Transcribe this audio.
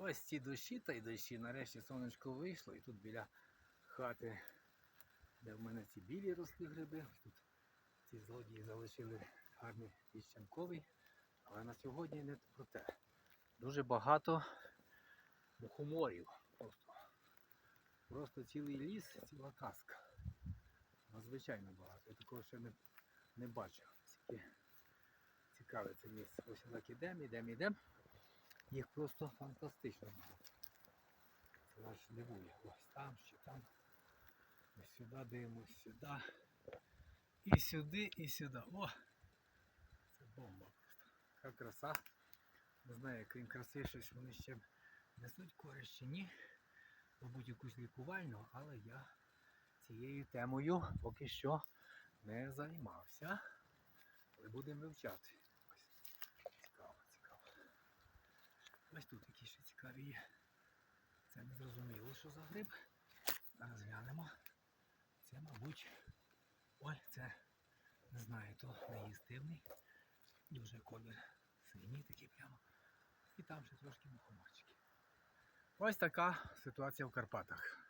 Ось ці дощі та й дощі. Нарешті сонечко вийшло і тут біля хати, де в мене ці білі росли гриби. Тут ці злодії залишили гарний піщанковий. Але на сьогодні не про те. Дуже багато мухоморів. Просто, просто цілий ліс, ціла казка. Надзвичайно багато. Я такого ще не, не бачив. Цікаве це місце. Ось так ідемо, ідемо, ідемо. Їх просто фантастично багато. Аж дивує. Ось там, ще там. Ось сюди дивимось, сюди. І сюди, і сюди. О! Це бомба просто. Яка краса. Не знаю, крім краси, щось вони ще несуть користь чи ні. Мабуть, якусь лікувальну, але я цією темою поки що не займався. Але будемо вивчати. Ось тут якісь ще цікаві є. Це не зрозуміло, що за гриб. Зараз глянемо. Це, мабуть. Ой, це не знаю, то неїстивний. Дуже колір синій такий прямо. І там ще трошки мухоморчики. Ось така ситуація в Карпатах.